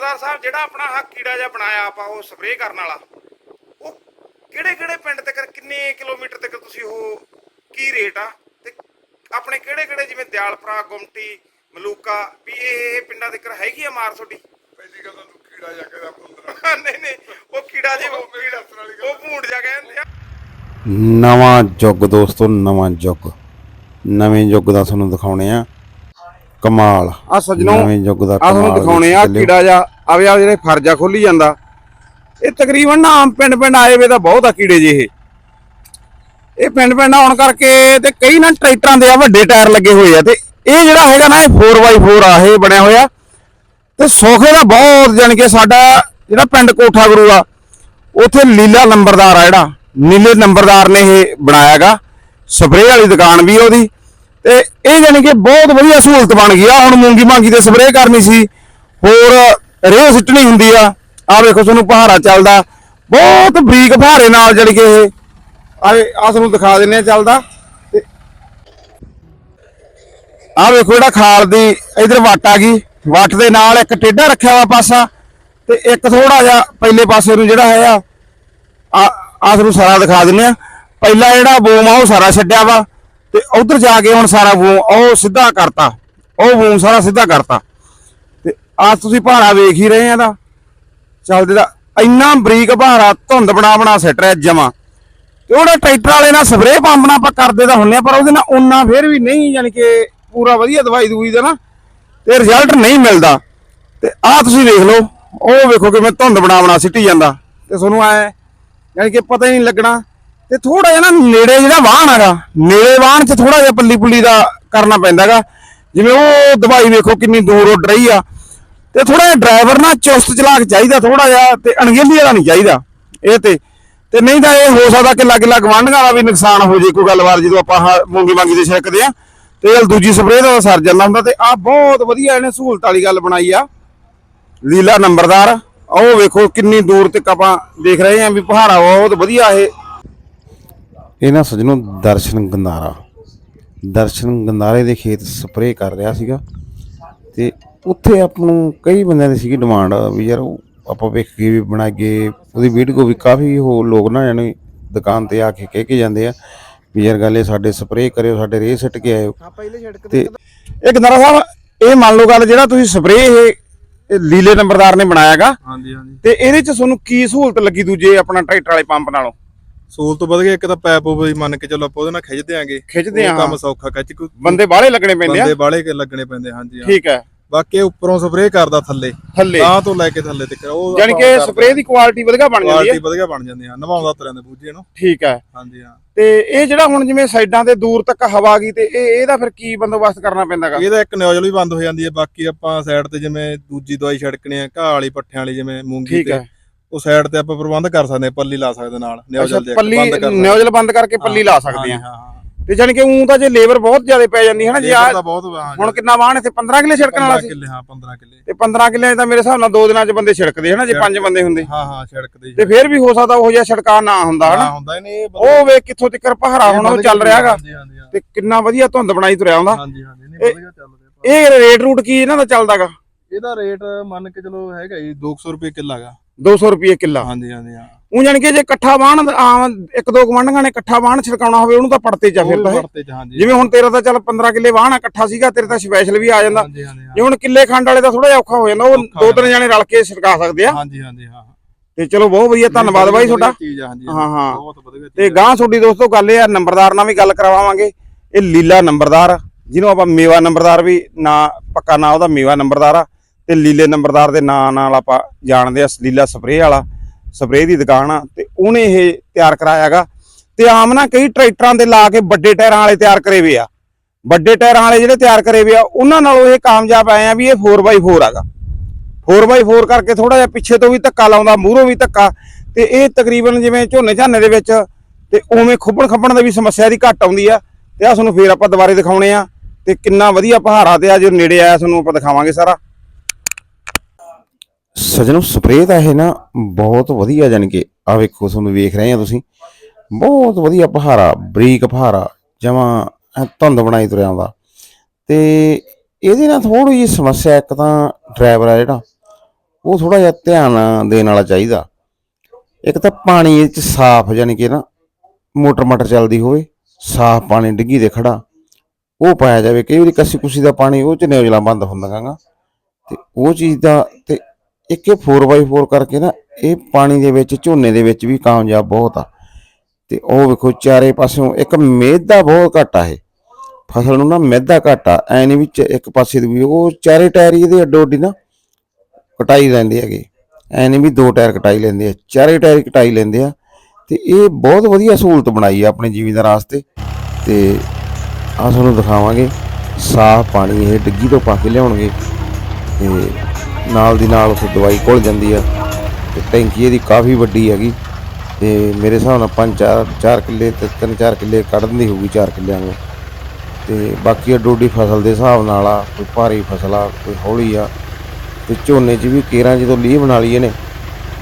ਨੰਬਰਦਾਰ ਸਾਹਿਬ ਜਿਹੜਾ ਆਪਣਾ ਆਹ ਕੀੜਾ ਜਿਹਾ ਬਣਾਇਆ ਆਪਾਂ ਉਹ ਸਪਰੇਅ ਕਰਨ ਵਾਲਾ ਉਹ ਕਿਹੜੇ ਕਿਹੜੇ ਪਿੰਡ ਤੱਕ ਕਿੰਨੇ ਕਿਲੋਮੀਟਰ ਤੱਕ ਤੁਸੀਂ ਉਹ ਕੀ ਰੇਟ ਆ? ਤੇ ਆਪਣੇ ਕਿਹੜੇ ਕਿਹੜੇ ਜਿਵੇਂ ਦਿਆਲਪੁਰਾ ਗੁਮਟੀ ਮਲੂਕਾ ਵੀ ਇਹ ਇਹ ਪਿੰਡਾਂ ਤੱਕ ਹੈਗੀ ਆ ਮਾਰ ਤੁਹਾਡੀ? ਪਹਿਲੀ ਗੱਲ ਤਾਂ ਤੂੰ ਕੀੜਾ ਜਾ ਕੇ ਦਾ ਪੁੰਦਰਾ ਨਹੀਂ ਨਹੀਂ ਉਹ ਕੀੜਾ ਜੇ ਉਹ ਕੀੜਾ ਉਹ ਭੂੰਡ ਜਾ ਕਹਿੰਦੇ ਆ। ਨਵਾਂ ਯੁੱਗ ਦੋਸਤੋ ਨਵਾਂ ਯੁੱਗ ਨਵੇਂ ਯੁੱਗ ਦਾ ਤੁਹਾਨੂੰ ਦਿਖਾਉਣੇ ਆ। ਕਮਾਲ। ਆ ਸਜਣੋ ਨਵੇਂ ਯੁੱਗ ਦਾ ਆ ਤੁਹਾਨੂੰ ਕਮਾਲ ਦਿਖਾਉਣੇ ਆ ਚੱਲਿਓ। ਕੀੜਾ ਜਾ ਆਵੇ ਆ ਜਿਹੜੇ ਫਰਜਾ ਖੋਲੀ ਜਾਂਦਾ। ਇਹ ਤਕਰੀਬਨ ਨਾ ਆਮ ਪਿੰਡ ਪਿੰਡ ਆਏ ਵੇ ਤਾਂ ਬਹੁਤ ਆ ਕੀੜੇ ਜੇ ਇਹ ਇਹ ਪਿੰਡ ਪਿੰਡ ਆਉਣ ਕਰਕੇ ਤੇ ਕਈ ਨਾ ਟਰੈਕਟਰਾਂ ਦੇ ਆ ਵੱਡੇ ਟਾਇਰ ਲੱਗੇ ਹੋਏ ਆ ਤੇ ਇਹ ਜਿਹੜਾ ਹੈਗਾ ਨਾ ਇਹ 4x4 ਆ ਇਹ ਬਣਿਆ ਹੋਇਆ। ਤੇ ਸੋਖੇ ਦਾ ਬਹੁਤ ਜਾਣੀ ਕਿ ਸਾਡਾ ਜਿਹੜਾ ਪਿੰਡ ਕੋਠਾ ਗੁਰੂ ਆ ਉਥੇ ਲੀਲਾ ਨੰਬਰਦਾਰ ਆ ਜਿਹੜਾ। ਨੀਲੇ ਨੰਬਰਦਾਰ ਨੇ ਇਹ ਬਣਾਇਆਗਾ ਸਪਰੇਅ ਵਾਲੀ ਦੁਕਾਨ ਵੀ ਉਹਦੀ। ਤੇ ਇਹ ਜਾਨੀ ਕਿ ਬਹੁਤ ਵਧੀਆ ਸਹੂਲਤ ਬਣ ਗਈ ਆ। ਹੁਣ ਮੂੰਗੀ ਮਾਂਗੀ ਤੇ ਸਪਰੇਅ ਕਰਨੀ ਸੀ। ਹੋਰ ਰੇਹ ਸਿੱਟਣੀ ਹੁੰਦੀ ਆ। ਆ ਵੇਖੋ, ਤੁਹਾਨੂੰ ਪਹਾੜਾ ਚੱਲਦਾ। ਬਹੁਤ ਬਰੀਕ ਪਹਾੜੇ ਨਾਲ ਜਾਨੀ ਕਿ ਇਹ ਆ ਆ ਤੁਹਾਨੂੰ ਦਿਖਾ ਦਿੰਨੇ ਆ ਚੱਲਦਾ। ਤੇ ਆ ਵੇਖੋ ਜਿਹੜਾ ਖਾਲ ਦੀ ਇਧਰ ਵੱਟ ਆ ਗਈ। ਵੱਟ ਦੇ ਨਾਲ ਇੱਕ ਟੇਢਾ ਰੱਖਿਆ ਵਾ ਪਾਸਾ। ਤੇ ਇੱਕ ਥੋੜਾ ਜਿਹਾ ਪਹਿਲੇ ਪਾਸੇ ਨੂੰ ਜਿਹੜਾ ਹੈ ਆ ਆ ਤੁਹਾਨੂੰ ਸਾਰਾ ਦਿਖਾ ਦਿੰਨੇ ਆ। ਪਹਿਲਾ ਜਿਹੜਾ ਬੋਮ ਆ ਉਹ ਸਾਰਾ ਛੱਡਿਆ ਵਾ। ਤੇ ਉਧਰ ਜਾ ਕੇ ਹੁਣ ਸਾਰਾ ਬੂਮ ਉਹ ਸਿੱਧਾ ਕਰਤਾ। ਉਹ ਬੂਮ ਸਾਰਾ ਸਿੱਧਾ ਕਰਤਾ। ਤੇ ਆ ਤੁਸੀਂ ਭਾਰਾ ਵੇਖ ਹੀ ਰਹੇ ਆ ਦਾ ਚੱਲਦੇ ਦਾ ਇੰਨਾ ਬਰੀਕ ਭਾਰਾ ਧੁੰਦ ਬਣਾ ਬਣਾ ਸਿੱਟ ਰਿਹਾ ਜਮਾ। ਤੇ ਉਹਦਾ ਟਰੈਕਟਰ ਵਾਲੇ ਨਾਲ ਸਪਰੇਅ ਪੰਪ ਨਾਲ ਆਪਾਂ ਕਰਦੇ ਤਾਂ ਹੁੰਨੇ ਆ, ਪਰ ਉਹਦੇ ਨਾਲ ਉਨਾ ਫੇਰ ਵੀ ਨਹੀਂ, ਯਾਨੀ ਕਿ ਪੂਰਾ ਵਧੀਆ ਦਵਾਈ ਦੂਈ ਦਾ ਨਾ, ਤੇ ਰਿਜ਼ਲਟ ਨਹੀਂ ਮਿਲਦਾ। ਤੇ ਆਹ ਤੁਸੀਂ ਵੇਖ ਲਓ, ਉਹ ਵੇਖੋ ਕਿਵੇਂ ਧੁੰਦ ਬਣਾ ਬਣਾ ਸਿੱਟੀ ਜਾਂਦਾ। ਤੇ ਤੁਹਾਨੂੰ ਐ, ਯਾਨੀ ਕਿ ਪਤਾ ਹੀ ਨਹੀਂ ਲੱਗਣਾ ਤੇ ਥੋੜਾ ਜਿਹਾ ਨਾ ਨੇੜੇ ਜਿਹੜਾ ਵਾਹਣ ਹੈਗਾ, ਨੇੜੇ ਵਾਹਣ 'ਚ ਥੋੜਾ ਜਿਹਾ ਪੱਲੀ ਪੁੱਲੀ ਦਾ ਕਰਨਾ ਪੈਂਦਾਗਾ ਜਿਵੇਂ ਉਹ ਦਵਾਈ ਵੇਖੋ ਕਿੰਨੀ ਦੂਰ ਉੱਡ ਰਹੀ ਆ। ਤੇ ਥੋੜਾ ਜਿਹਾ ਡਰਾਈਵਰ ਨਾ ਚੁਸਤ ਚਲਾਕ ਚਾਹੀਦਾ ਥੋੜਾ ਜਿਹਾ ਤੇ ਅਣਗਹਿਲੀ ਵਾਲਾ ਨਹੀਂ ਚਾਹੀਦਾ ਇਹ ਤੇ। ਤੇ ਨਹੀਂ ਤਾਂ ਇਹ ਹੋ ਸਕਦਾ ਕਿ ਲੱਗ ਲੱਗ ਵਾਂਢਾਂ ਦਾ ਵੀ ਨੁਕਸਾਨ ਹੋ ਜੇ ਕੋਈ ਗੱਲਬਾਤ ਜਦੋਂ ਆਪਾਂ ਆਹ ਮੂੰਗੀ ਮਾਂਗੀ ਤੇ ਛਿੜਕਦੇ ਆ। ਤੇ ਇਹ ਦੂਜੀ ਸਪਰੇਅ ਦਾ ਸਰ ਜਾਂਦਾ ਹੁੰਦਾ ਤੇ ਆ ਬਹੁਤ ਵਧੀਆ ਇਹਨੇ ਸਹੂਲਤ ਵਾਲੀ ਗੱਲ ਬਣਾਈ ਆ। ਲੀਲਾ ਨੰਬਰਦਾਰ ਉਹ ਵੇਖੋ ਕਿੰਨੀ ਦੂਰ ਤੱਕ ਆਪਾਂ ਦੇਖ ਰਹੇ ਆ ਵੀ ਪਹਾੜਾ ਬਹੁਤ ਵਧੀਆ ਇਹ ਇਹ ਨਾ ਸਜਣੋ ਦਰਸ਼ਨ ਗੰਦਾਰਾ ਦਰਸ਼ਨ ਗੰਦਾਰੇ ਦੇ ਖੇਤ ਸਪਰੇਅ ਕਰ ਰਿਹਾ ਸੀਗਾ। ਤੇ ਉੱਥੇ ਆਪ ਨੂੰ ਕਈ ਬੰਦਿਆਂ ਦੀ ਸੀਗੀ ਡਿਮਾਂਡ ਵੀ ਯਾਰ ਆਪਾਂ ਵੇਖ ਕੇ ਵੀ ਬਣਾਈਏ। ਉਹਦੀ ਵੀਡੀਓ ਵੀ ਕਾਫੀ ਹੋ ਲੋਕ ਨਾ ਜਾਣੀ ਦੁਕਾਨ ਤੇ ਆ ਕੇ ਕਹਿ ਕੇ ਜਾਂਦੇ ਆ ਵੀ ਯਾਰ ਗੱਲ ਇਹ ਸਾਡੇ ਸਪਰੇਅ ਕਰਿਓ ਸਾਡੇ ਰੇਹ ਸਿੱਟ ਕੇ ਆਇਓ। ਤੇ ਇਹ ਗੰਦਾਰਾ ਸਾਹਿਬ ਇਹ ਮੰਨ ਲਓ ਗੱਲ ਜਿਹੜਾ ਤੁਸੀਂ ਸਪਰੇਅ ਇਹ ਇਹ ਲੀਲੇ ਨੰਬਰਦਾਰ ਨੇ ਬਣਾਇਆਗਾ। ਹਾਂਜੀ ਹਾਂਜੀ। ਤੇ ਇਹਦੇ ਚ ਤੁਹਾਨੂੰ ਕੀ ਸਹੂਲਤ ਲੱਗੀ ਦੂਜੇ ਆਪਣਾ ਟਰੈਕਟਰ ਵਾਲੇ ਪੰਪ ਨਾਲੋਂ? ਸਹੂਲਤ ਵਧ ਗਿਆ ਇੱਕ ਤਾਂ ਪੈਪ ਵੀ ਮੰਨ ਕੇ ਚੱਲੋ ਆਪਾਂ ਉਹਦੇ ਨਾਲ ਖਿੱਚ ਦਿਆਂਗੇ ਖਿੱਚਦੇ ਉਹ ਆ ਕੰਮ ਸੌਖਾ ਕੱਚ ਕੋ ਬੰਦੇ ਬਾਹਲੇ ਲੱਗਣੇ ਪੈਂਦੇ ਆ। ਬੰਦੇ ਕੇ ਲੱਗਣੇ ਪੈਂਦੇ ਹਾਂਜੀ ਹਾਂ। ਠੀਕ ਹੈ। ਬਾਕੀ ਉੱਪਰੋਂ ਸਪਰੇਅ ਕਰਦਾ ਥੱਲੇ। ਥੱਲੇ। ਤਾਂ ਤੋਂ ਲੈ ਕੇ ਥੱਲੇ ਤੱਕ। ਉਹ ਯਾਨੀ ਕਿ ਸਪਰੇਅ ਦੀ ਕੁਆਲਿਟੀ ਵਧੀਆ ਬਣ ਜਾਂਦੀ ਕੁਆਲਿਟੀ ਹੈ ਵਧੀਆ ਬਣ ਜਾਂਦੀ ਆ। ਨਵਾਉਂਦਾ ਤੁਰਿਆਂ ਦੇ ਬੂਝੇ ਨੂੰ। ਠੀਕ ਹੈ। ਹਾਂਜੀ ਹਾਂ। ਤੇ ਇਹ ਜਿਹੜਾ ਹੁਣ ਜਿਵੇਂ ਸਾਈਡਾਂ ਤੇ ਦੂਰ ਤੱਕ ਹਵਾ ਗਈ ਤੇ ਇਹ ਇਹਦਾ ਫਿਰ ਕੀ ਬੰਦੋਬਸਤ ਕਰਨਾ ਪੈਂਦਾਗਾ? ਇਹਦਾ ਇੱਕ ਨਿਓਜ਼ਲ ਵੀ ਬੰਦ ਹੋ ਜਾਂਦੀ ਹੈ। ਬਾਕੀ ਆਪਾਂ ਸਾਈਡ ਤੇ ਜਿਵੇਂ ਦੂਜੀ ਦਵਾਈ ਛਿੜਕਣੀ ਆ ਘਾਹ ਵਾਲੀ ਪੱਠਿਆਂ ਵਾਲੀ ਜਿਵੇਂ ਮੂੰਗੀ ਠੀਕ ਤੇ ਹੈ। ਉਹ ਸਾਈਡ ਤੇ ਆਪਾਂ ਪ੍ਰਬੰਧ ਕਰ ਸਕਦੇ ਹਾਂ ਪੱਲੀ ਲਾ ਸਕਦੇ ਨਾਲ ਨਿਓਜ਼ਲ ਦੇ ਪੱਲੀ ਨਿਓਜ਼ਲ ਬੰਦ ਕਰਕੇ ਪੱਲੀ ਲਾ ਸਕਦੇ ਆ ਹਾਂ। ਹਾਂ ਤੇ ਜਾਨੀ ਕਿ ਉਂ ਤਾਂ ਜੇ ਲੇਬਰ ਬਹੁਤ ਜ਼ਿਆਦਾ ਪੈ ਜਾਂਦੀ ਹੈ ਨਾ ਜੇ ਆ ਹੁਣ ਕਿੰਨਾ ਵਾਹਣ ਇੱਥੇ 15 ਕਿੱਲੇ ਛਿੜਕਣ ਵਾਲਾ 15 ਸੀ ਕਿੱਲੇ ਹਾਂ 15 ਕਿੱਲੇ। ਤੇ 15 ਕਿੱਲਿਆਂ 'ਚ ਤਾਂ ਮੇਰੇ ਹਿਸਾਬ ਨਾਲ ਦੋ ਦਿਨਾਂ 'ਚ ਬੰਦੇ ਛਿੜਕਦੇ ਹਨਾ ਜੇ ਪੰਜ ਬੰਦੇ ਹੁੰਦੇ। ਹਾਂ ਹਾਂ ਛਿੜਕਦੇ ਤੇ ਫਿਰ ਵੀ ਹੋ ਸਕਦਾ ਉਹ ਜਿਹਾ ਛਿੜਕਾ ਨਾ ਹੁੰਦਾ ਹਨਾ? ਹੁੰਦਾ ਉਹ ਵੇ ਕਿੱਥੋਂ ਤੱਕ ਪਹਾੜਾ ਹੁਣ ਉਹ ਚੱਲ ਰਿਹਾਗਾ। ਤੇ ਕਿੰਨਾ ਵਧੀਆ ਧੁੰਦ ਬਣਾਈ ਤੁਰਿਆ ਹੁੰਦਾ। ਹਾਂਜੀ ਹਾਂਜੀ ਨਹੀਂ ਵਧੀਆ ਚੱਲ ਰਿਹਾ ਇਹ ਰੇਟ ਰੂਟ ਕੀ ਇਹਨਾਂ ਦਾ ਚੱਲਦਾਗਾ? ਇਹਦਾ ਰੇਟ ਮੰਨ ਕੇ ਚਲੋ ਹੈਗਾ ਜੀ 200 ਰੁਪਏ ਕਿੱਲਾ ਗਾ। 200 ਰੁਪਏ ਕਿੱਲਾ। ਹਾਂਜੀ ਹਾਂਜੀ ਹਾਂ। ਉਹ ਜਾਣੀ ਕਿ ਜੇ ਇਕੱਠਾ ਬਾਣ ਆਮ ਇੱਕ ਦੋ ਗਵੰਡੀਆਂ ਨੇ ਇਕੱਠਾ ਬਾਣ ਛਿੜਕਾਉਣਾ ਹੋਵੇ ਉਹਨੂੰ ਤਾਂ ਪੜਤੇ ਚ ਫਿਰਦਾ ਹੈ ਵਰਤੇ ਚ ਹਾਂਜੀ। ਜਿਵੇਂ ਹੁਣ ਤੇਰਾ ਤਾਂ ਚੱਲ 15 ਕਿੱਲੇ ਵਾਹਣ ਇਕੱਠਾ ਸੀਗਾ ਤੇਰੇ ਤਾਂ ਸਪੈਸ਼ਲ ਵੀ ਆ ਜਾਂਦਾ। ਹਾਂਜੀ ਹਾਂਜੀ ਜੇ ਹੁਣ ਕਿੱਲੇ ਖੰਡ ਵਾਲੇ ਦਾ ਥੋੜਾ ਜਿਹਾ ਔਖਾ ਹੋ ਜਾਂਦਾ ਉਹ ਦੋ ਤਿੰਨ ਜਣੇ ਰਲ ਕੇ ਛਿੜਕਾ ਸਕਦੇ ਆ। ਹਾਂਜੀ ਹਾਂਜੀ ਹਾਂ ਤੇ ਚਲੋ ਬਹੁਤ ਵਧੀਆ ਧੰਨਵਾਦ ਬਾਈ ਤੁਹਾਡਾ। ਚੀਜ਼ ਆ, ਹਾਂਜੀ ਹਾਂ, ਹਾਂ। ਬਹੁਤ ਵਧੀਆ ਚੀਜ਼ ਤੇ। ਗਾਂ ਤੁਹਾਡੀ ਦੋਸਤੋ ਗੱਲ ਇਹ ਆ ਨੰਬਰਦਾਰ ਨਾਲ ਵੀ ਗੱਲ ਕਰਵਾਵਾਂਗੇ। ਇਹ ਲੀਲਾ ਨੰਬਰਦਾਰ ਜਿਹਨੂੰ ਆਪਾਂ ਮੇਵਾ ਨੰਬਰਦਾਰ ਵੀ ਨਾਂ ਪੱਕਾ ਨਾਂ ਉਹਦਾ ਮੇਵਾ ਨੰਬਰਦਾਰ ਆ। ਤੇ ਲੀਲੇ ਨੰਬਰਦਾਰ ਦੇ ਨਾਂ ਨਾਲ ਆਪਾਂ ਜਾਣਦੇ ਆ ਲੀਲਾ ਸਪਰੇਅ ਵਾਲਾ, ਸਪਰੇਅ ਦੀ ਦੁਕਾਨ ਆ, ਤੇ ਉਹਨੇ ਇਹ ਤਿਆਰ ਕਰਾਇਆਗਾ ਤੇ ਆਮ ਨਾ ਕਈ ਟਰੈਕਟਰਾਂ ਦੇ ਲਾ ਕੇ ਵੱਡੇ ਟਾਇਰਾਂ ਵਾਲੇ ਤਿਆਰ ਕਰੇ ਵੇ ਆ। ਵੱਡੇ ਟਾਇਰਾਂ ਵਾਲੇ ਜਿਹੜੇ ਤਿਆਰ ਕਰੇ ਵੇ ਆ, ਉਹਨਾਂ ਨਾਲੋਂ ਇਹ ਕਾਮਯਾਬ ਆਏ ਆ ਵੀ ਇਹ 4x4 ਹੈਗਾ। 4x4 ਕਰਕੇ ਥੋੜਾ ਜਿਹਾ ਪਿੱਛੇ ਤੋਂ ਵੀ ਧੱਕਾ ਲਾਉਂਦਾ, ਮੂਹਰੋਂ ਵੀ ਧੱਕਾ, ਤੇ ਇਹ ਤਕਰੀਬਨ ਜਿਵੇਂ ਝੋਨੇ ਝਾਨੇ ਦੇ ਵਿੱਚ, ਤੇ ਉਵੇਂ ਖੁੱਬਣ ਖੱਬਣ ਦੀ ਵੀ ਸਮੱਸਿਆ ਦੀ ਘੱਟ ਆਉਂਦੀ ਆ। ਤੇ ਆ ਤੁਹਾਨੂੰ ਫੇਰ ਆਪਾਂ ਦੁਬਾਰੇ ਦਿਖਾਉਣੇ ਆ, ਤੇ ਕਿੰਨਾ ਵਧੀਆ ਪਹਾੜਾ ਤੇ ਆ, ਜੋ ਨੇੜੇ ਆਇਆ, ਤੁਹਾਨੂੰ ਆਪਾਂ ਦਿਖਾਵਾਂਗੇ ਸਾਰਾ। ਸਜਣੋ ਸਪਰੇਅ ਦਾ ਇਹ ਨਾ ਬਹੁਤ ਵਧੀਆ ਜਾਣੀ ਕਿ ਆ ਵੇਖੋ, ਤੁਹਾਨੂੰ ਵੇਖ ਰਹੇ ਆ ਤੁਸੀਂ। ਬਹੁਤ ਵਧੀਆ ਪਹਾਰਾ ਬਰੀਕ ਪਹਾਰਾ ਜਮਾ ਧੁੰਦ ਬਣਾਈ ਤੁਰਿਆ ਆਉਂਦਾ। ਤੇ ਇਹਦੇ ਨਾਲ ਥੋੜੀ ਜਿਹੀ ਸਮੱਸਿਆ, ਇੱਕ ਤਾਂ ਡਰਾਈਵਰ ਆ ਜਿਹੜਾ, ਉਹ ਥੋੜਾ ਜਿਹਾ ਧਿਆਨ ਦੇਣ ਵਾਲਾ ਚਾਹੀਦਾ। ਇੱਕ ਤਾਂ ਪਾਣੀ ਇਹ ਚ ਸਾਫ਼ ਯਾਨੀ ਕਿ ਨਾ, ਮੋਟਰ ਮਟਰ ਚੱਲਦੀ ਹੋਵੇ, ਸਾਫ਼ ਪਾਣੀ ਡਿੱਗੀ ਦੇ ਖੜਾ ਉਹ ਪਾਇਆ ਜਾਵੇ। ਕਈ ਵਾਰੀ ਕੱਸੀ ਕੁਸੀ ਦਾ ਪਾਣੀ ਉਹ ਚ ਨਿਉਜਲਾ ਬੰਦ ਹੁੰਦਾ ਗਾ। ਤੇ ਉਹ ਚੀਜ਼ ਦਾ, ਤੇ ਇੱਕ ਇਹ 4x4 ਕਰਕੇ ਨਾ, ਇਹ ਪਾਣੀ ਦੇ ਵਿੱਚ, ਝੋਨੇ ਦੇ ਵਿੱਚ ਵੀ ਕਾਮਯਾਬ ਬਹੁਤ ਆ। ਤੇ ਉਹ ਵੇਖੋ ਚਾਰੇ ਪਾਸਿਓਂ, ਇੱਕ ਮਿਹਦਾ ਬਹੁਤ ਘੱਟ ਆ ਇਹ। ਫਸਲ ਨੂੰ ਨਾ ਮਿਹਦਾ ਘੱਟ ਆ, ਐ ਨਹੀਂ ਵਿੱਚ ਇੱਕ ਪਾਸੇ ਦੀ ਵੀ, ਉਹ ਚਾਰੇ ਟਾਇਰ ਇਹਦੇ ਅੱਡੋ ਅੱਡੀ ਨਾ ਕਟਾਈ ਲੈਂਦੇ ਹੈਗੇ। ਐ ਨਹੀਂ ਵੀ ਦੋ ਟਾਇਰ ਕਟਾਈ ਲੈਂਦੇ ਆ, ਚਾਰੇ ਟਾਇਰ ਕਟਾਈ ਲੈਂਦੇ ਆ। ਤੇ ਇਹ ਬਹੁਤ ਵਧੀਆ ਸਹੂਲਤ ਬਣਾਈ ਆ ਆਪਣੇ ਜ਼ਿਮੀਂਦਾਰ ਵਾਸਤੇ ਤੇ ਆ ਤੁਹਾਨੂੰ ਦਿਖਾਵਾਂਗੇ, ਸਾਫ਼ ਪਾਣੀ ਇਹ ਡਿੱਗੀ ਤੋਂ ਪਾ ਕੇ ਲਿਆਉਣਗੇ। ਤੇ ਨਾਲ ਦੀ ਨਾਲ ਉੱਥੇ ਦਵਾਈ ਕੋਲ ਜਾਂਦੀ ਆ। ਤੇ ਟੈਂਕੀ ਇਹਦੀ ਕਾਫੀ ਵੱਡੀ ਹੈਗੀ। ਤੇ ਮੇਰੇ ਹਿਸਾਬ ਨਾਲ ਪੰਜ, ਚਾਰ ਚਾਰ ਕਿੱਲੇ ਤੇ ਤਿੰਨ, ਚਾਰ ਕਿੱਲੇ ਕੱਢ ਦਿੰਦੀ ਹੋਊਗੀ ਚਾਰ ਕਿੱਲਿਆਂ ਨੂੰ। ਤੇ ਬਾਕੀ ਡੋਡੀ ਫਸਲ ਦੇ ਹਿਸਾਬ ਨਾਲ ਆ, ਕੋਈ ਭਾਰੀ ਫਸਲ ਆ, ਕੋਈ ਹੌਲੀ ਆ। ਤੇ ਝੋਨੇ 'ਚ ਵੀ ਕੇਰਾਂ ਜਦੋਂ ਲੀਹ ਬਣਾ ਲਈਏ ਨੇ,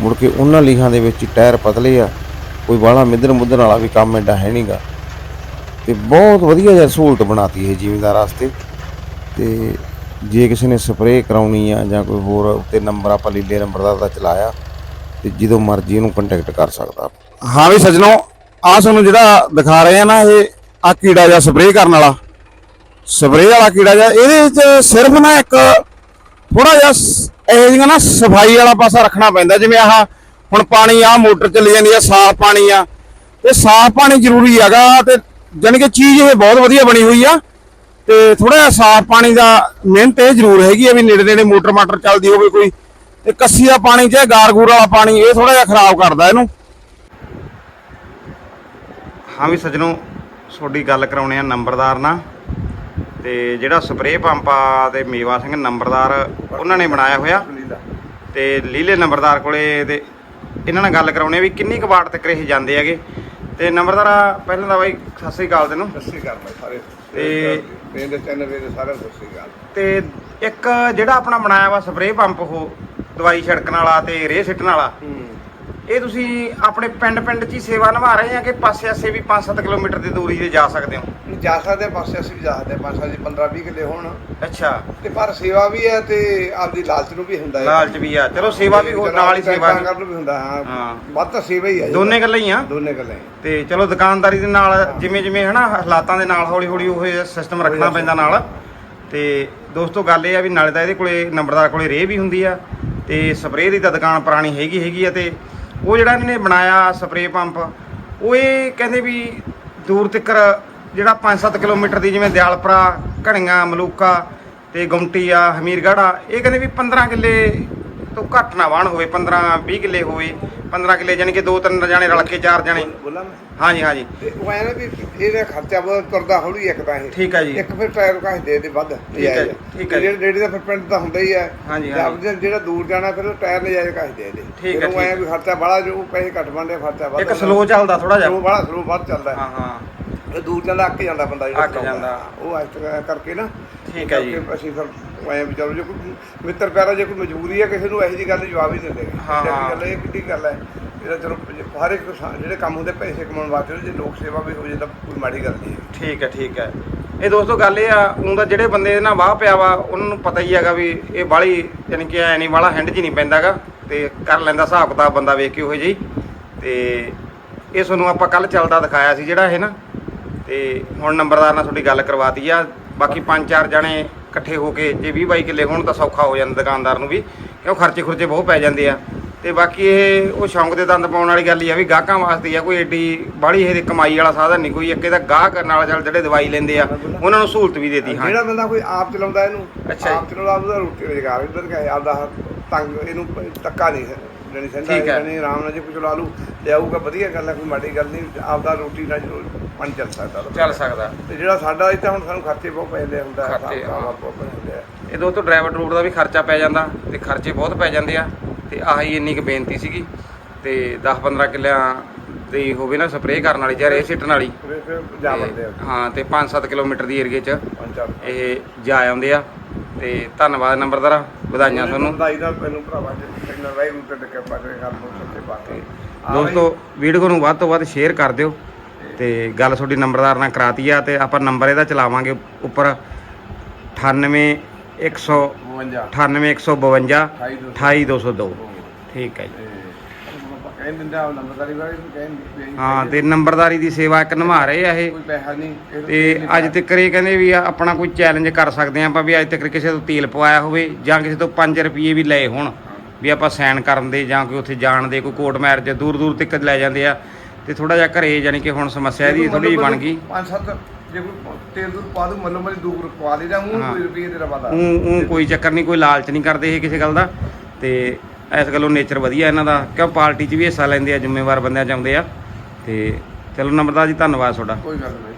ਮੁੜ ਕੇ ਉਹਨਾਂ ਲੀਹਾਂ ਦੇ ਵਿੱਚ ਟਾਇਰ ਪਤਲੇ ਆ, ਕੋਈ ਬਾਹਲਾ ਮਿੱਧਰ ਮੁੱਧਰ ਵਾਲਾ ਵੀ ਕੰਮ ਐਡਾ ਹੈ ਨਹੀਂਗਾ ਤੇ ਬਹੁਤ ਵਧੀਆ ਜਿਹਾ ਸਹੂਲਤ ਬਣਾਤੀ ਇਹ ਜ਼ਿਮੀਂਦਾਰ ਵਾਸਤੇ। ਤੇ ਜੇ ਕਿਸੇ ਨੇ ਸਪਰੇਅ ਕਰਾਉਣੀ ਆ ਜਾਂ ਕੋਈ ਹੋਰ ਉੱਤੇ ਨੰਬਰ ਆਪਾਂ ਲੀਲੇ ਨੰਬਰ ਦਾ ਤਾਂ ਚਲਾਇਆ, ਤੇ ਜਦੋਂ ਮਰਜ਼ੀ ਇਹਨੂੰ ਕੰਟੈਕਟ ਕਰ ਸਕਦਾ ਹਾਂ ਵੀ ਸੱਜਣੋ ਆ ਤੁਹਾਨੂੰ ਜਿਹੜਾ ਦਿਖਾ ਰਹੇ ਆ ਨਾ ਇਹ ਆ ਕੀੜਾ ਜਾਂ ਸਪਰੇਅ ਕਰਨ ਵਾਲਾ। ਸਪਰੇਅ ਵਾਲਾ ਕੀੜਾ ਜਾਂ ਇਹਦੇ ਵਿੱਚ ਸਿਰਫ ਨਾ ਇੱਕ ਥੋੜਾ ਜਿਹਾ ਸ- ਇਹੋ ਜਿਹੀਆਂ ਨਾ ਸਫ਼ਾਈ ਵਾਲਾ ਪਾਸਾ ਰੱਖਣਾ ਪੈਂਦਾ, ਜਿਵੇਂ ਆਹ ਹੁਣ ਪਾਣੀ ਆ, ਮੋਟਰ ਚੱਲੀ ਜਾਂਦੀ ਆ, ਸਾਫ਼ ਪਾਣੀ ਆ। ਤੇ ਸਾਫ਼ ਪਾਣੀ ਜ਼ਰੂਰੀ ਹੈਗਾ ਤੇ ਜਾਣੀ ਕਿ ਚੀਜ਼ ਇਹ ਬਹੁਤ ਵਧੀਆ ਬਣੀ ਹੋਈ ਆ। ਤੇ ਥੋੜਾ ਜਿਹਾ ਸਾਫ਼ ਪਾਣੀ ਦਾ ਮਿਹਨਤ ਇਹ ਜ਼ਰੂਰ ਹੈਗੀ ਆ ਵੀ ਨੇੜੇ ਨੇੜੇ ਮੋਟਰ ਮਾਟਰ ਚੱਲਦੀ ਹੋਵੇ ਕੋਈ। ਤੇ ਕੱਸੀ ਦਾ ਪਾਣੀ ਚਾਹੇ ਗਾਰਗੂਰ ਵਾਲਾ ਪਾਣੀ ਇਹ ਥੋੜਾ ਜਿਹਾ ਖਰਾਬ ਕਰਦਾ ਇਹਨੂੰ। ਹਾਂ ਵੀ ਸੱਜਣੋ ਤੁਹਾਡੀ ਗੱਲ ਕਰਾਉਣੇ ਆ ਨੰਬਰਦਾਰ ਨਾਲ। ਤੇ ਜਿਹੜਾ ਸਪਰੇਅ ਪੰਪ ਆ ਤੇ ਮੇਵਾ ਸਿੰਘ ਨੰਬਰਦਾਰ ਉਹਨਾਂ ਨੇ ਬਣਾਇਆ ਹੋਇਆ। ਤੇ ਲੀਲੇ ਨੰਬਰਦਾਰ ਕੋਲੇ ਤੇ ਇਹਨਾਂ ਨਾਲ ਗੱਲ ਕਰਾਉਣੇ ਆ ਵੀ ਕਿੰਨੀ ਕੁ ਵਾਟ ਤੱਕ ਇਹ ਜਾਂਦੇ ਹੈਗੇ। ਤੇ ਨੰਬਰਦਾਰਾ ਪਹਿਲਾਂ ਤਾਂ ਬਾਈ ਸਤਿ ਸ੍ਰੀ ਅਕਾਲ ਤੈਨੂੰ। ਸਤਿ ਸ੍ਰੀ ਅਕਾਲ ਬਾਈ ਸਾਰੇ। ਤੇ- ਪਿੰਡ ਚੈਨਲ ਦੇ ਸਾਰੇ ਸਤਿ ਸ੍ਰੀ ਅਕਾਲ। ਤੇ ਇੱਕ ਜਿਹੜਾ ਆਪਣਾ ਬਣਾਇਆ ਵਾ ਸਪਰੇਅ ਪੰਪ ਉਹ ਦਵਾਈ ਛਿੜਕਣ ਵਾਲਾ ਤੇ ਰੇਹ ਸਿੱਟਣ ਵਾਲਾ ਇਹ ਤੁਸੀਂ ਆਪਣੇ ਪਿੰਡ ਪਿੰਡ 'ਚ ਹੀ ਸੇਵਾ ਨਿਭਾ ਰਹੇ ਆ ਕਿ ਪਾਸੇ ਆਸੇ ਵੀ 5-7 ਕਿਲੋਮੀਟਰ ਦੀ ਦੂਰੀ ਤੇ ਜਾ ਸਕਦੇ ਹੋ? ਜਾ ਸਕਦੇ ਪਾਸੇ ਅਸੀਂ ਵੀ ਜਾ ਸਕਦੇ ਸਾਲ ਜੀ 15 20 ਕਿੱਲੇ ਹੋਣ। ਅੱਛਾ। ਤੇ ਪਰ ਸੇਵਾ ਵੀ ਹੈ ਤੇ ਆਪਦੀ ਲਾਲਚ ਨੂੰ ਵੀ ਹੁੰਦਾ ਹੈ। ਲਾਲਚ ਵੀ ਆ। ਚਲੋ ਸੇਵਾ ਵੀ ਹੋ ਨਾਲ ਹੀ ਸੇਵਾ ਵੀ। ਕਰਨ ਨੂੰ ਵੀ ਹੁੰਦਾ ਹਾਂ। ਹਾਂ। ਵੱਧ ਤਾਂ ਸੇਵਾ ਹੀ ਹੈ ਜੀ। ਦੋਨੇ ਗੱਲਾਂ ਹੀ ਆ? ਦੋਨੇ ਗੱਲਾਂ ਹੀ। ਤੇ ਚਲੋ ਦੁਕਾਨਦਾਰੀ ਦੇ ਨਾਲ ਜਿਵੇਂ ਜਿਵੇਂ ਹਨਾ ਹਾਲਾਤਾਂ ਦੇ ਨਾਲ ਹੌਲੀ ਹੌਲੀ ਉਹ ਸਿਸਟਮ ਰੱਖਣਾ ਪੈਂਦਾ ਨਾਲ। ਤੇ ਦੋਸਤੋ ਗੱਲ ਇਹ ਆ ਵੀ ਨਾਲੇ ਤਾਂ ਇਹਦੇ ਕੋਲੇ ਨੰਬਰਦਾਰ ਕੋਲੇ ਰੇਹ ਵੀ ਹੁੰਦੀ ਆ। ਤੇ ਸਪਰੇਅ ਦੀ ਤਾਂ ਦੁਕਾਨ ਪੁਰਾਣੀ ਹੈਗੀ ਹੈਗੀ ਆ ਤੇ ਉਹ ਜਿਹੜਾ ਇਹਨਾਂ ਨੇ ਬਣਾਇਆ ਸਪਰੇਅ ਪੰਪ, ਉਹ ਇਹ ਕਹਿੰਦੇ ਵੀ ਦੂਰ ਤੱਕ ਜਿਹੜਾ 5-7 ਕਿਲੋਮੀਟਰ ਦੀ ਜਿਵੇਂ ਦਿਆਲਪੁਰਾ ਘਣੀਆਂ ਮਲੂਕਾ ਤੇ ਗੁੰਮਟੀ ਆ, ਹਮੀਰਗੜ੍ਹ ਆ, ਇਹ ਕਹਿੰਦੇ ਵੀ 15 ਕਿੱਲੇ ਤੋਂ ਘੱਟ ਨਾ ਵਾਹਣ ਹੋਵੇ 15-20 ਕਿੱਲੇ ਹੋਵੇ 15 ਕਿੱਲੇ ਯਾਨੀ ਕਿ ਦੋ ਤਿੰਨ ਜਾਣੇ ਰਲ ਕੇ ਚਾਰ ਜਾਣੇ। ਬੋਲਾਂ ਮੈਂ ਹਾਂਜੀ ਹਾਂਜੀ। ਤੇ ਉਹ ਐਂ ਨਾ ਵੀ ਇਹਦਾ ਖਰਚਾ ਬਹੁਤ ਤੁਰਦਾ ਹੌਲੀ ਇੱਕ ਤਾਂ ਇਹ। ਠੀਕ ਹੈ ਜੀ। ਇੱਕ ਫਿਰ ਟਾਇਰ ਕਾਹ ਦੇ ਦੇ ਵੱਧ ਠੀਕ ਹੈ ਠੀਕ ਹੈ। ਜਿਹੜੇ ਦਾ ਫਿਰ ਪਿੰਡ ਤਾਂ ਹੁੰਦਾ ਹੀ ਹੈ ਹਾਂਜੀ, ਹਾਂਜੀ। ਜਿਹੜਾ ਦੂਰ ਜਾਣਾ ਫਿਰ ਉਹ ਟਾਇਰ ਲੈ ਜਾਏ ਕਾਹ ਦੇ ਦੇ। ਠੀਕ ਹੈ, ਉਹ ਐਂ ਵੀ ਖਰਚਾ ਬੜਾ ਜੋ ਪੈਸੇ ਘੱਟ ਬਣਦੇ ਖਰਚਾ ਵੱਧ ਇੱਕ ਸਲੋ ਚੱਲਦਾ ਥੋੜਾ ਜਿਹਾ। ਬੜਾ ਸਲੋ ਵੱਧ ਚੱਲਦਾ। ਹਾਂ ਹਾਂ। ਦੂਰ ਜਾਂਦਾ ਅੱਕ ਜਾਂਦਾ ਬੰਦਾ ਅੱਕ ਚਲਾਉਂਦਾ। ਜਾਂਦਾ। ਉਹ ਇਸ ਕਰਕੇ ਨਾ ਠੀਕ ਹੈ ਜੀ। ਅਸੀਂ ਫਿਰ ਐਂ ਵੀ ਚਲੋ ਜੇ ਕੋਈ ਮਿੱਤਰ ਪਿਆਰਾ ਜੇ ਕੋਈ ਮਜਬੂਰੀ ਹੈ ਕਿਸੇ ਨੂੰ ਇਹੋ ਜਿਹੀ ਗੱਲ ਜਵਾਬ ਹੀ ਦਿੰਦੇ ਹਾਂ। ਗੱਲ ਇਹ ਕਿੱਡੀ ਗੱਲ ਹੈ। ਇਹਦਾ ਚਲੋ ਹਰ ਇੱਕ ਜਿਹੜੇ ਕੰਮ ਹੁੰਦੇ ਪੈਸੇ ਕਮਾਉਣ ਵਾਸਤੇ ਜੇ ਲੋਕ ਸੇਵਾ ਵੀ ਹੋ ਜੇ ਤਾਂ ਕੋਈ ਮਾੜੀ ਗੱਲ ਨਹੀਂ ਠੀਕ ਹੈ ਠੀਕ ਹੈ। ਇਹ ਦੋਸਤੋ ਗੱਲ ਇਹ ਆ ਉਹਦਾ ਜਿਹੜੇ ਬੰਦੇ ਦੇ ਨਾਲ ਵਾਹ ਪਿਆ ਵਾ ਉਹਨਾਂ ਨੂੰ ਪਤਾ ਹੀ ਹੈਗਾ ਵੀ ਇਹ ਬਾਲੀ ਯਾਨੀ ਕਿ ਐ ਨਹੀਂ ਵਾਲਾ ਹੈਂਡ 'ਚ ਨਹੀਂ ਪੈਂਦਾਗਾ ਤੇ ਕਰ ਲੈਂਦਾ ਹਿਸਾਬ ਕਿਤਾਬ ਬੰਦਾ ਵੇਖ ਕੇ ਉਹ ਜਿਹੀ। ਤੇ ਇਹ ਤੁਹਾਨੂੰ ਆਪਾਂ ਕੱਲ ਚੱਲਦਾ ਦਿਖਾਇਆ ਸੀ ਜਿਹੜਾ ਇਹ ਨਾ ਤੇ ਹੁਣ ਨੰਬਰਦਾਰ ਨਾਲ ਤੁਹਾਡੀ ਗੱਲ ਕਰਵਾਤੀ ਆ ਬਾਕੀ ਪੰਜ ਚਾਰ ਜਣੇ ਇਕੱਠੇ ਹੋ ਕੇ ਜੇ 20 22 ਕਿੱਲੇ ਹੋਣ ਤਾਂ ਸੌਖਾ ਹੋ ਜਾਂਦਾ ਦੁਕਾਨਦਾਰ ਨੂੰ ਵੀ ਕਿਉਂ ਖਰਚੇ ਖੁਰਚੇ ਬਹੁਤ ਪੈ ਜਾਂਦੇ ਆ ਤੇ ਬਾਕੀ ਇਹ ਉਹ ਸ਼ੌਂਕ ਦੇ ਦੰਦ ਪਾਉਣ ਵਾਲੀ ਗੱਲ ਹੀ ਆ ਵੀ ਗਾਹਕਾਂ ਵਾਸਤੇ ਆ ਕੋਈ ਏਡੀ ਬਾਹਲੀ ਇਹ ਕਮਾਈ ਵਾਲਾ ਸਾਧਨ ਨਹੀਂ ਕੋਈ ਇੱਕ ਇਹਦਾ ਗਾਹਕ ਨਾਲ ਚੱਲ ਜਿਹੜੇ ਦਵਾਈ ਲੈਂਦੇ ਆ ਉਹਨਾਂ ਨੂੰ ਸਹੂਲਤ ਵੀ ਦੇਤੀ ਹਾਂ ਜਿਹੜਾ ਬੰਦਾ ਕੋਈ ਆਪ ਚਲਾਉਂਦਾ ਇਹਨੂੰ। ਆਪ ਚਲਾਉਂਦਾ ਉਹਦਾ ਰੋਟੀ ਰੋਜ਼ਗਾਰ ਇੱਧਰ ਗਿਆ ਆਪਦਾ ਤੰਗ ਇਹਨੂੰ ਤੱਕਾ ਨਹੀਂ ਜਣੀ ਹੈ। ਜਣੀ ਆਰਾਮ ਨਾਲ ਜੇ ਕੋਈ ਚਲਾ ਲੂ ਲਿਆਊਗਾ ਵਧੀਆ ਗੱਲ ਹੈ ਕੋਈ ਮਾੜੀ ਗੱਲ ਨਹੀਂ ਆਪਦਾ ਰੋਟੀ ਨਾਲ ਮਨ ਚੱਲ ਸਕਦਾ ਉਹਦਾ। ਚੱਲ ਸਕਦਾ। ਤੇ ਜਿਹੜਾ ਸਾਡਾ ਇੱਥੇ ਹੁਣ ਸਾਨੂੰ ਖਰਚੇ ਬਹੁਤ ਪੈਂਦੇ ਹੁੰਦਾ ਹੈ ਖਰਚੇ, ਹਾਂ। ਸਾਬ ਬਹੁਤ ਪੈਂਦੇ ਆ। ਇਹ ਦੋਸਤੋ ਡਰਾਈਵਰ ਰੂਟ ਦਾ ਵੀ ਖਰਚਾ ਪੈ ਜਾਂਦਾ ਤੇ ਖਰਚੇ ਬਹੁਤ ਪੈ ਜਾਂਦੇ ਆ। ਤੇ ਆਹੀ ਇੰਨੀ ਕੁ ਬੇਨਤੀ ਸੀਗੀ। ਤੇ 10-15 ਕਿੱਲਿਆਂ ਦੀ ਹੋਵੇ ਨਾ ਸਪਰੇਅ ਕਰਨ ਵਾਲੀ ਜਾਂ ਰੇ ਸਿੱਟਣ ਵਾਲੀ। ਫਿਰ ਫਿਰ ਜਾ ਵੜਦੇ ਆ। ਤੇ ਹਾਂ ਤੇ 5-7 ਕਿਲੋਮੀਟਰ ਦੀ ਏਰੀਏ 'ਚ ਪੰਜ ਚਾਰ ਇਹ ਜਾ ਆਉਂਦੇ ਆ। ਤੇ ਧੰਨਵਾਦ ਨੰਬਰਦਾਰਾ ਵਧਾਈਆਂ ਤੁਹਾਨੂੰ। ਵਧਾਈ ਦਾ ਮੈਨੂੰ ਭਰਾਵਾ ਜੀ ਤੈਨੂੰ ਵਾਈ ਰੂਟ ਤੇ ਡੱਕੇ ਪਾ ਕੇ ਕਰ ਲੋ ਸੱਚੇ ਪਾਸੇ ਦੋਸਤੋ ਵੀਡੀਓ ਨੂੰ ਵੱਧ ਤੋਂ ਵੱਧ ਸ਼ੇਅਰ ਕਰ ਦਿਓ। ਤੇ ਗੱਲ ਤੁਹਾਡੀ ਨੰਬਰਦਾਰ ਨਾਲ ਕਰਾਤੀ ਆ ਤੇ ਆਪਾਂ ਨੰਬਰ ਇਹਦਾ ਚਲਾਵਾਂਗੇ ਉੱਪਰ 98 100 52 98152 28202 28202 ਠੀਕ ਹੈ ਜੀ। ਹਾਂ ਤੇ ਨੰਬਰਦਾਰੀ ਦੀ ਸੇਵਾ ਇੱਕ ਨਿਭਾ ਰਹੇ ਆ ਇਹ। ਤੇ ਅੱਜ ਤੱਕ ਇਹ ਕਹਿੰਦੇ ਵੀ ਆ ਆਪਣਾ ਕੋਈ ਚੈਲੰਜ ਕਰ ਸਕਦੇ ਆ ਆਪਾਂ ਵੀ ਅੱਜ ਤੱਕ ਕਿਸੇ ਤੋਂ ਤੇਲ ਪਵਾਇਆ ਹੋਵੇ ਜਾਂ ਕਿਸੇ ਤੋਂ 5 ਰੁਪਏ ਵੀ ਲਏ ਹੋਣ ਵੀ ਆਪਾਂ ਸਾਈਨ ਕਰਨ ਦੇ ਜਾਂ ਕੋਈ ਉੱਥੇ ਜਾਣ ਦੇ ਕੋਈ ਕੋਰਟ ਮੈਰਿਜ ਦੂਰ ਦੂਰ ਤੱਕ ਲੈ ਜਾਂਦੇ ਆ। ਤੇ ਥੋੜਾ ਜਿਹਾ ਘਰੇ ਜਾਨੀ ਕਿ ਹੁਣ ਸਮੱਸਿਆ ਇਹਦੀ ਥੋੜੀ ਜਿਹੀ ਬਣ ਗਈ। ਪੰਜ ਸੱਤ ਜੇ ਕੋਈ ਤੇਲ ਦੂਰ ਪਾ ਦੂ ਮੱਲੋ ਮੱਲੀ ਦੂਰ ਪਵਾ ਲਈ ਜਾਂ ਉਹ ਹਾਂ। ਕੋਈ ਰੁਪਏ ਦੇ ਰਵਾਦਾ ਉਹ ਉਹ ਕੋਈ ਚੱਕਰ ਨਹੀਂ ਕੋਈ ਲਾਲਚ ਨਹੀਂ ਕਰਦੇ ਇਹ ਕਿਸੇ ਗੱਲ ਦਾ। ਤੇ ਇਸ ਗੱਲੋਂ ਨੇਚਰ ਵਧੀਆ ਇਹਨਾਂ ਦਾ। ਕਿਉਂ ਪਾਰਟੀ 'ਚ ਵੀ ਹਿੱਸਾ ਲੈਂਦੇ ਆ ਜ਼ਿੰਮੇਵਾਰ ਬੰਦਿਆਂ ਚ ਆਉਂਦੇ ਆ। ਤੇ ਚਲੋ ਨੰਬਰਦਾਰ ਜੀ ਧੰਨਵਾਦ ਤੁਹਾਡਾ। ਕੋਈ ਗੱਲ ਨਹੀਂ।